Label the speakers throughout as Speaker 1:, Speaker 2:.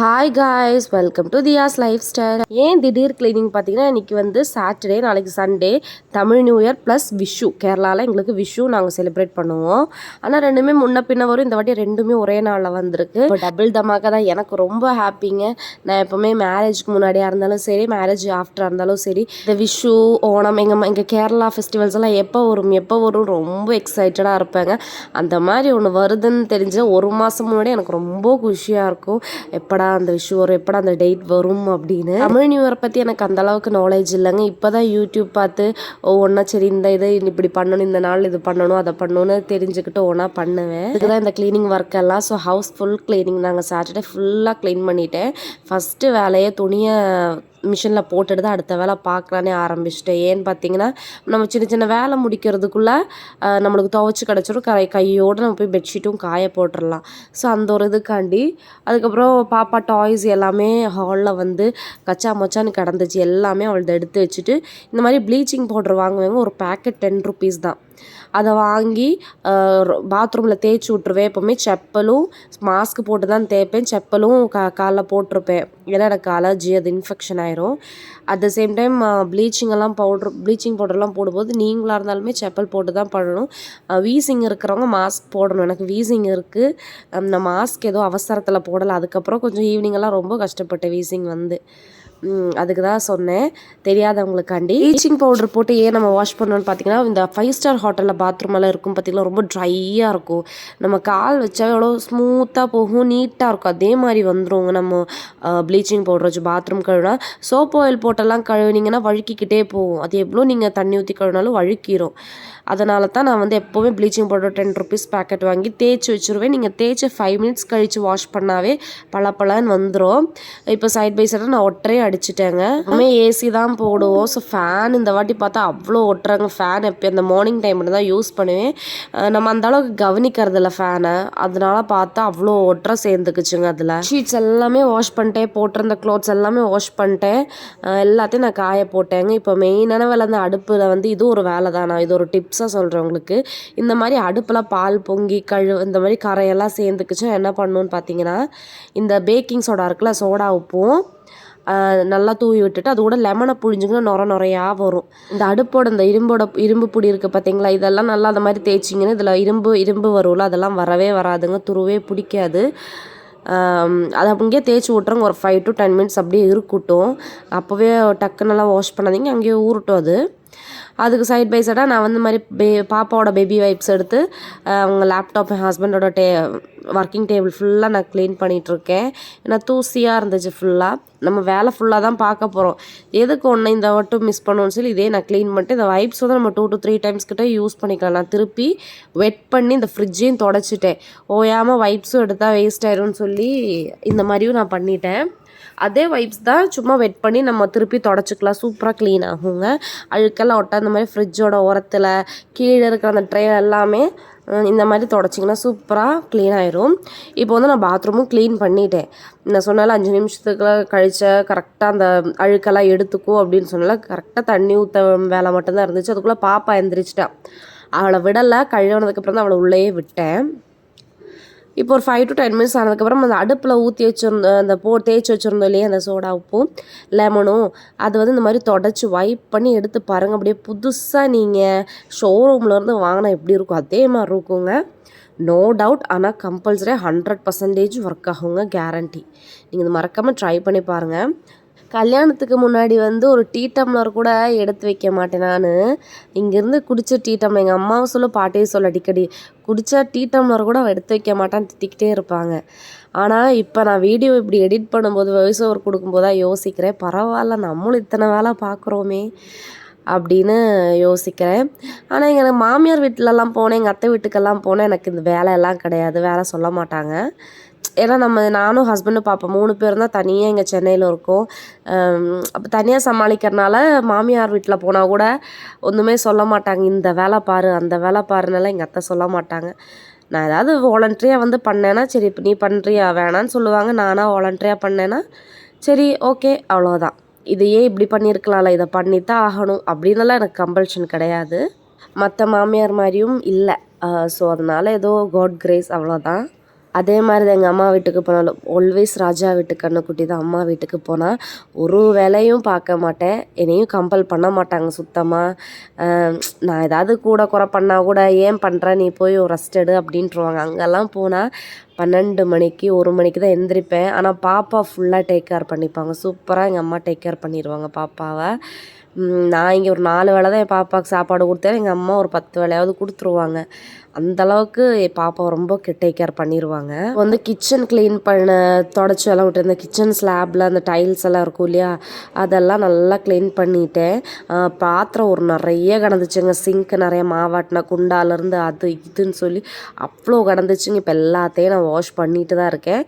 Speaker 1: Hi guys welcome to Thiya's lifestyle ஏன் திடீர் cleaning பார்த்தீங்கன்னா இன்றைக்கி வந்து சாட்டர்டே நாளைக்கு Sunday Tamil new year plus Vishu கேரளாவில் எங்களுக்கு விஷு நாங்கள் செலிப்ரேட் பண்ணுவோம். ஆனால் ரெண்டுமே முன்ன பின்ன வரும். இந்த வாட்டி ரெண்டுமே ஒரே நாளில் வந்திருக்கு. டபுள் தமாக்கா தான். எனக்கு ரொம்ப ஹாப்பிங்க நான் எப்போவுமே மேரேஜ்க்கு முன்னாடியாக இருந்தாலும் சரி மேரேஜ் ஆஃப்டராக இருந்தாலும் சரி இந்த விஷு ஓணம் எங்கள் எங்கள் கேரளா ஃபெஸ்டிவல்ஸ் எல்லாம் எப்போ வரும் எப்போ வரும் ரொம்ப எக்ஸைட்டடாக இருப்பேங்க. அந்த மாதிரி ஒன்று வருதுன்னு தெரிஞ்ச ஒரு மாதம் முன்னாடி எனக்கு ரொம்ப குஷியாக இருக்கும். எப்படா அந்த விஷயம் வரும் எப்படா அந்த டேட் வரும் அப்படின்னு. தமிழ் நியூ இயர் பற்றி எனக்கு அந்த அளவுக்கு நாலேஜ் இல்லைங்க. இப்போ தான் யூடியூப் பார்த்து ஒவ்வொன்றா சரி இந்த இது இப்படி பண்ணணும் இந்த நாள் இது பண்ணணும் அதை பண்ணணும்னு தெரிஞ்சுக்கிட்டு ஒன்றா பண்ணுவேன். இதுதான் இந்த க்ளீனிங் ஒர்க் எல்லாம். ஸோ ஹவுஸ் ஃபுல் க்ளீனிங் நாங்கள் சாட்டர்டே ஃபுல்லாக க்ளீன் பண்ணிட்டேன். ஃபஸ்ட்டு வேலையை துணியை மிஷினில் போட்டுட்டு தான் அடுத்த வேலை பார்க்கலானே ஆரம்பிச்சிட்டேன். ஏன்னு பார்த்தீங்கன்னா நம்ம சின்ன சின்ன வேலை முடிக்கிறதுக்குள்ளே நம்மளுக்கு துவைச்சி கிடச்சிரும். கரை கையோடு நம்ம போய் பெட்ஷீட்டும் காய போட்டுடலாம் ஸோ அந்த ஒரு இதுக்காண்டி அதுக்கப்புறம் பாப்பா டாய்ஸ் எல்லாமே ஹாலில் வந்து கச்சா மச்சான்னு கிடந்துச்சு. எல்லாமே அவள்கிட்ட எடுத்து வச்சுட்டு இந்த மாதிரி ப்ளீச்சிங் பவுட்ரு வாங்குவாங்க. ஒரு பேக்கெட் டென் ருபீஸ் தான். அதை வாங்கி பாத்ரூமில் தேய்ச்சி விட்ருவேன் எப்போவுமே செப்பலும் மாஸ்க் போட்டு தான் தேய்ப்பேன். செப்பலும் கா காலில் போட்டிருப்பேன். ஏன்னா எனக்கு அலர்ஜி அது இன்ஃபெக்ஷன் ஆயிரும். At the same time bleaching எல்லாம் பவுட்ரு ப்ளீச்சிங் பவுடர்லாம் போடும்போது நீங்களாக இருந்தாலுமே செப்பல் போட்டு தான் பண்ணணும் வீசிங் இருக்கிறவங்க மாஸ்க் போடணும். எனக்கு வீசிங் இருக்குது நான் மாஸ்க் ஏதோ அவசரத்தில் போடலை. அதுக்கப்புறம் கொஞ்சம் ஈவினிங்கெல்லாம் ரொம்ப கஷ்டப்பட்டேன் வீசிங் வந்து. அதுக்கு தான் சொன்னேன். தெரியாதவங்களுக்காண்டி. ப்ளீச்சிங் பவுடர் போட்டு ஏன் நம்ம வாஷ் பண்ணணும்னு பார்த்தீங்கன்னா இந்த ஃபைவ் ஸ்டார் ஹோட்டலில் பாத்ரூம் எல்லாம் இருக்கும் பார்த்திங்கன்னா ரொம்ப ட்ரையாக இருக்கும். நம்ம கால் வச்சா எவ்வளோ ஸ்மூத்தாக போகும் நீட்டாக இருக்கும். அதே மாதிரி வந்துருங்க நம்ம ப்ளீச்சிங் பவுடர் வச்சு பாத்ரூம் கழுவினா சோப் ஆயில் போட்டெல்லாம் கழுவினீங்கன்னா வழுக்கிக்கிட்டே போகும். அது எவ்வளோ நீங்கள் தண்ணி ஊற்றி கழுவினாலும் வழுக்கிரும். அதனால தான் நான் வந்து எப்போவுமே bleaching powder ten rupees packet வாங்கி தேய்ச்சி வச்சுருவேன். நீங்கள் தேய்ச்சி ஃபைவ் மினிட்ஸ் கழித்து வாஷ் பண்ணாவே பளபளன்னு வந்துடும் இப்போ சைட் பை சைடாக நான் ஒற்றையே அடிச்சிட்டேங்க. எப்பவுமே ஏசி தான் போடுவோம். ஸோ ஃபேன் இந்த வாட்டி பார்த்தா அவ்வளோ ஒட்டுறாங்க. ஃபேன் எப்போ அந்த மார்னிங் டைமில் தான் யூஸ் பண்ணுவேன். நம்ம அந்த அளவுக்கு கவனிக்கிறதில்ல ஃபேனை அதனால பார்த்தா அவ்வளோ ஒட்டுற சேர்ந்துக்குச்சுங்க அதில். ஷீட்ஸ் எல்லாமே வாஷ் பண்ணிட்டேன். போட்டிருந்த க்ளோத்ஸ் எல்லாமே வாஷ் பண்ணிட்டேன். எல்லாத்தையும் நான் காய போட்டேங்க. இப்போ மெயினான வேலை அந்த அடுப்பில் வந்து இது ஒரு வேலை தான். நான் இது ஒரு டிப்ஸாக சொல்கிறேன் உங்களுக்கு. இந்த மாதிரி அடுப்பில் பால் பொங்கி கழு இந்த மாதிரி கரையெல்லாம் சேர்ந்துக்குச்சு என்ன பண்ணணும்னு பார்த்தீங்கன்னா இந்த பேக்கிங் சோடா இருக்குல்ல சோடா உப்பும் நல்லா தூவி விட்டுட்டு அது கூட லெமனை புழிஞ்சிங்கன்னா நுர நுறையாக வரும். இந்த அடுப்போட இந்த இரும்போட இரும்பு பொடி இருக்குது பார்த்தீங்களா இதெல்லாம் நல்லா அந்த மாதிரி தேய்ச்சிங்கன்னா இதில் இரும்பு இரும்பு வரும்ல அதெல்லாம் வரவே வராதுங்க துருவே பிடிக்காது. அதை அங்கேயே தேய்ச்சி விட்றோங்க ஒரு ஃபைவ் டு டென் மினிட்ஸ் அப்படியே இருக்கட்டும். அப்போவே டக்குன்னெல்லாம் வாஷ் பண்ணாதீங்க அங்கேயே ஊறட்டும் அது. அதுக்கு சைட் பை சைடாக நான் வந்து மாதிரி பே பாப்பாவோட பேபி வைப்ஸ் எடுத்து அவங்க லேப்டாப் என் ஹஸ்பண்டோட டே ஒர்க்கிங் டேபிள் ஃபுல்லாக நான் க்ளீன் பண்ணிகிட்ருக்கேன் ஏன்னா தூசியாக இருந்துச்சு ஃபுல்லாக நம்ம வேலை ஃபுல்லாக தான் பார்க்க போகிறோம் எதுக்கு ஒன்று இந்த வட்டும் மிஸ் பண்ணணும்னு சொல்லி இதே நான் க்ளீன் பண்ணிட்டு இந்த வைப்ஸ் வந்து நம்ம டூ டு த்ரீ டைம்ஸ் கிட்ட யூஸ் பண்ணிக்கலாம். நான் திருப்பி வெட் பண்ணி இந்த ஃப்ரிட்ஜையும் தொடச்சிட்டேன். ஓயாமல் வைப்ஸும் எடுத்தால் வேஸ்ட் ஆயிரும்னு சொல்லி இந்த மாதிரியும் நான் பண்ணிட்டேன். அதே வைப்ஸ் தான் சும்மா வெட் பண்ணி நம்ம திருப்பி தொடச்சிக்கலாம். சூப்பராக க்ளீன் ஆகுங்க. அழுக்கெல்லாம் ஒட்ட அந்த மாதிரி ஃப்ரிட்ஜோட உரத்தில் கீழே இருக்கிற அந்த ட்ரே எல்லாமே இந்த மாதிரி தொடச்சிங்கன்னா சூப்பராக க்ளீன் ஆயிரும். இப்போ வந்து நான் பாத்ரூமும் க்ளீன் பண்ணிட்டேன். நான் சொன்னால அஞ்சு நிமிஷத்துக்குள்ள கழிச்ச கரெக்டாக அந்த அழுக்கெல்லாம் எடுத்துக்கும் அப்படின்னு சொன்னால கரெக்டாக தண்ணி ஊற்ற வேலை மட்டும்தான் இருந்துச்சு. அதுக்குள்ளே பாப்பா எந்திரிச்சிட்டா. அவளை விடலை கழுவுனதுக்கப்புறம் தான் அவளை உள்ளேயே விட்டேன். இப்போ ஒரு ஃபைவ் டு டென் மினிட்ஸ் ஆனதுக்கப்புறம் அந்த அடுப்பில் ஊற்றி வச்சுருந்த அந்த போ தேய்ச்சி வச்சுருந்தோம் இல்லையா அந்த சோடா உப்பும் லெமனும் அது வந்து இந்த மாதிரி தொடச்சி வைப் பண்ணி எடுத்து பாருங்கள் அப்படியே புதுசாக நீங்கள் ஷோரூம்லேருந்து வாங்கினா எப்படி இருக்கும்? அதே மாதிரி இருக்குங்க. நோ டவுட் ஆனால் கம்பல்சரி ஹண்ட்ரட் பர்சன்டேஜ் ஒர்க் ஆகுங்க கேரண்டி நீங்கள் இது மறக்காமல் ட்ரை பண்ணி பாருங்கள் கல்யாணத்துக்கு முன்னாடி வந்து ஒரு டீ டம்ளர் கூட எடுத்து வைக்க மாட்டேன் நான். இங்கேருந்து குடித்த டீ டம்ளர் எங்கள் அம்மாவும் சொல்ல பாட்டையும் சொல்ல அடிக்கடி. குடித்த டீ டம்ளர் கூட எடுத்து வைக்க மாட்டான்னு திட்டிக்கிட்டே இருப்பாங்க. ஆனால் இப்போ நான் வீடியோ இப்படி எடிட் பண்ணும்போது வாய்ஸ் ஓவர் கொடுக்கும்போது தான் யோசிக்கிறேன். பரவாயில்ல நம்மளும் இத்தனை வேலை பார்க்குறோமே. அப்படின்னு யோசிக்கிறேன். ஆனால் எங்கள் மாமியார் வீட்டிலலாம் போனேன் எங்கள் அத்தை வீட்டுக்கெல்லாம் போனேன். எனக்கு இந்த வேலையெல்லாம் கிடையாது வேலை சொல்ல மாட்டாங்க. ஏன்னா நம்ம நானும் ஹஸ்பண்டும் பார்ப்போம் மூணு பேர் தான் தனியாக இங்கே சென்னையில் இருக்கோம். அப்போ தனியாக சமாளிக்கிறனால மாமியார் வீட்டில் போனால் கூட ஒன்றுமே சொல்ல மாட்டாங்க. இந்த வேலை பாரு அந்த வேலை பாருனால எங்கள் அத்தை சொல்ல மாட்டாங்க. நான் ஏதாவது வாலண்ட்ரியாக வந்து பண்ணேன்னா சரி இப்போ நீ பண்ணுறியா வேணான்னு சொல்லுவாங்க. நானாக வாலண்ட்ரியாக பண்ணேன்னா சரி ஓகே அவ்வளோதான் இதையே இப்படி பண்ணியிருக்கலாம்ல இதை பண்ணித்தான் ஆகணும் அப்படின்னுலாம் எனக்கு கம்பல்ஷன் கிடையாது. மற்ற மாமியார் மாதிரியும் இல்லை. ஸோ அதனால் ஏதோ காட் கிரேஸ் அவ்வளோதான் அதே மாதிரி தான் எங்கள் அம்மா வீட்டுக்கு போனாலும் ஆல்வேஸ் ராஜா வீட்டு கண்ணுக்குட்டி தான் அம்மா வீட்டுக்கு போனால் ஒரு வேலையும் பார்க்க மாட்டேன். என்னையும் கம்பல் பண்ண மாட்டாங்க சுத்தமாக நான் ஏதாவது கூட குறை பண்ணால் கூட ஏன் பண்ணுற நீ போய் ரெஸ்ட் எடு அப்படின்ட்டுருவாங்க. அங்கெல்லாம் போனால் பன்னெண்டு மணிக்கு ஒரு மணிக்கு தான் எந்திரிப்பேன். ஆனால் பாப்பா ஃபுல்லாக டேக் கேர் பண்ணிப்பாங்க. சூப்பராக எங்கள் அம்மா டேக் கேர் பண்ணிடுவாங்க பாப்பாவை. நான் இங்கே ஒரு நாலு வேளை தான் என் பாப்பாவுக்கு சாப்பாடு கொடுத்தேன். எங்கள் அம்மா ஒரு பத்து வேலையாவது கொடுத்துருவாங்க. அந்த அளவுக்கு என் பாப்பாவை ரொம்ப டேக் கேர் பண்ணிடுவாங்க வந்து கிச்சன் க்ளீன் பண்ண தொடச்சி எல்லாம் விட்டு இந்த கிச்சன் ஸ்லாப்ல அந்த டைல்ஸ் எல்லாம் இருக்கும் இல்லையா? அதெல்லாம் நல்லா க்ளீன் பண்ணிட்டேன். பாத்திரம் ஒரு நிறைய கிடந்துச்சுங்க. சிங்க் நிறைய மாவாட்டின குண்டாலேருந்து அது இதுன்னு சொல்லி அவ்வளோ கிடந்துச்சுங்க. இப்போ எல்லாத்தையும் நான் வாஷ் பண்ணிட்டு தான் இருக்கேன்.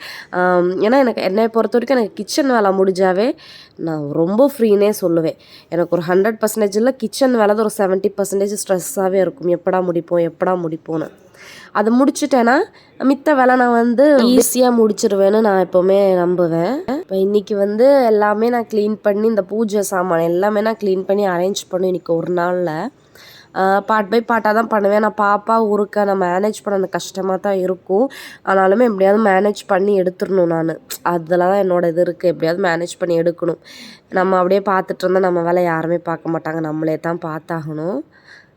Speaker 1: ஏன்னா எனக்கு என்னை பொறுத்த வரைக்கும் எனக்கு கிச்சன் வேலை முடிஞ்சாவே நான் ரொம்ப ஃப்ரீனே சொல்லுவேன். எனக்கு ஒரு ஹண்ட்ரட் பர்சன்டேஜ் இல்லை கிச்சன் வேலை தான் ஒரு செவன்ட்டி பர்சன்டேஜ் ஸ்ட்ரெஸ்ஸாகவே இருக்கும். எப்படா முடிப்போம் எப்படா முடிப்போம் முடிப்போன்னு அதை முடிச்சுட்டேன்னா மித்த வேலை நான் வந்து ஈஸியாக முடிச்சிருவேன்னு நான் எப்போவுமே நம்புவேன். இப்போ இன்னைக்கு வந்து எல்லாமே நான் க்ளீன் பண்ணி இந்த பூஜை சாமான் எல்லாமே நான் க்ளீன் பண்ணி அரேஞ்ச் பண்ணும் இன்னைக்கு ஒரு நாளில். பார்ட் பை பார்ட்டாக தான் பண்ணுவேன். நான் பாப்பா ஊருக்க நான் மேனேஜ் பண்ண கஷ்டமாக தான் இருக்கும். ஆனாலுமே எப்படியாவது மேனேஜ் பண்ணி எடுத்துடணும் நான். அதில் தான் என்னோட இது இருக்குது எப்படியாவது மேனேஜ் பண்ணி எடுக்கணும். நம்ம அப்படியே பார்த்துட்டு இருந்தால் நம்ம வேலை யாருமே பார்க்க மாட்டாங்க. நம்மளே தான் பார்த்தாகணும்.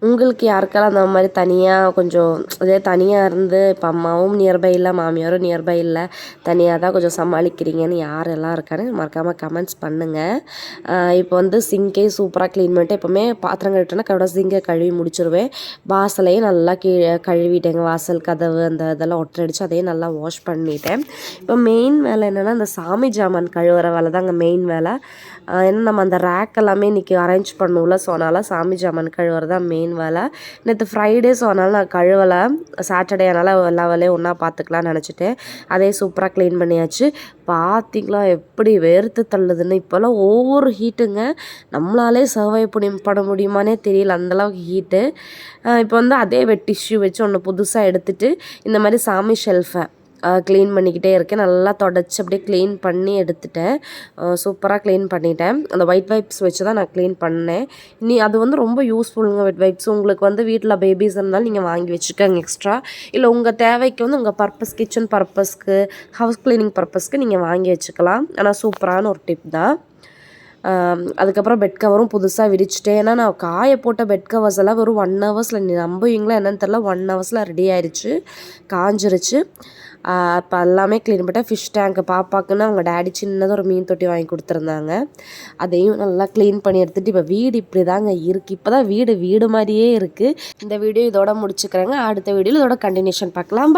Speaker 1: உங்களுக்கு யாருக்கெல்லாம் அந்த மாதிரி தனியாக கொஞ்சம் இதே தனியாக இருந்து இப்போ அம்மாவும் நியர்பை இல்லை மாமியாரும் நியர்பை இல்லை தனியாக தான் கொஞ்சம் சமாளிக்கிறீங்கன்னு யாரெல்லாம் இருக்கான்னு மறக்காமல் கமெண்ட்ஸ் பண்ணுங்கள் இப்போ வந்து சிங்கே சூப்பராக க்ளீன் பண்ணிட்டு எப்போவுமே பாத்திரம் கழுவிட்டோன்னா கடை சிங்கை கழுவி முடிச்சிருவேன். வாசலையும் நல்லா கீழே கழுவிட்டேங்க வாசல் கதவு அந்த இதெல்லாம் ஒட்டடிச்சு அதையும் நல்லா வாஷ் பண்ணிட்டேன். இப்போ மெயின் வேலை என்னென்னா அந்த சாமி ஜாமான் கழுவுற வேலை தாங்க மெயின் வேலை. ஏன்னா நம்ம அந்த ரேக் எல்லாமே இன்றைக்கி அரேஞ்ச் பண்ணுவோம்ல ஸோ அதனால் சாமி ஜாமான் கழுவுறது தான் மெயின் வேலை. நேற்று ஃப்ரைடே ஸோ அதனால் நான் கழுவலை. சாட்டர்டே அதனால் எல்லா வேலையும் ஒன்றா பார்த்துக்கலாம்னு நினச்சிட்டேன். அதே சூப்பராக க்ளீன் பண்ணியாச்சு. பார்த்திங்களா எப்படி வேர்த்து தள்ளுதுன்னு. இப்போல்லாம் ஒவ்வொரு ஹீட்டுங்க நம்மளாலே சர்வை பண்ணி பண்ண முடியுமானே தெரியல. அந்தளவுக்கு ஹீட்டு இப்போ வந்து அதே வெட் டிஷ்யூ வச்சு ஒன்று புதுசாக எடுத்துகிட்டு இந்த மாதிரி சாமி ஷெல்ஃபை க்ளீன் பண்ணிக்கிட்டே இருக்கேன். நல்லா தொடச்சி அப்படியே க்ளீன் பண்ணி எடுத்துட்டேன். சூப்பராக க்ளீன் பண்ணிட்டேன். அந்த ஒயிட் வைப்ஸ் வச்சு தான் நான் க்ளீன் பண்ணேன். இனி அது வந்து ரொம்ப யூஸ்ஃபுல்லுங்க ஒயிட் வைப்ஸ் உங்களுக்கு வந்து வீட்டில் பேபிஸ் இருந்தாலும் நீங்கள் வாங்கி வச்சுக்கோங்க எக்ஸ்ட்ரா இல்லை உங்கள் தேவைக்கு வந்து உங்கள் பர்பஸ் கிச்சன் பர்பஸ்க்கு ஹவுஸ் க்ளீனிங் பர்பஸ்க்கு நீங்கள் வாங்கி வச்சுக்கலாம். ஆனால் சூப்பரான ஒரு டிப் தான். அதுக்கப்புறம் பெட் கவரும் புதுசாக விரிச்சிட்டேன். ஏன்னா நான் காய போட்ட பெட் கவர்ஸ் எல்லாம் வெறும் ஒன் ஹவர்ஸில் நம்புவீங்களா என்னன்னு தெரில ஒன் ஹவர்ஸில் ரெடி ஆயிடுச்சு காஞ்சிருச்சு. அப்போ எல்லாமே க்ளீன் பண்ணிட்டேன். ஃபிஷ் டேங்க்கு பாப்பாக்குன்னு அவங்க டேடி சின்னதாக ஒரு மீன் தொட்டி வாங்கி கொடுத்துருந்தாங்க. அதையும் நல்லா க்ளீன் பண்ணி எடுத்துகிட்டு இப்போ வீடு இப்படி தாங்க இருக்குது இப்போ தான் வீடு வீடு மாதிரியே இருக்குது இந்த வீடியோ இதோட முடிச்சுக்கிறேங்க. அடுத்த வீடியோவில் இதோட கண்டினியூஷன் பார்க்கலாம்.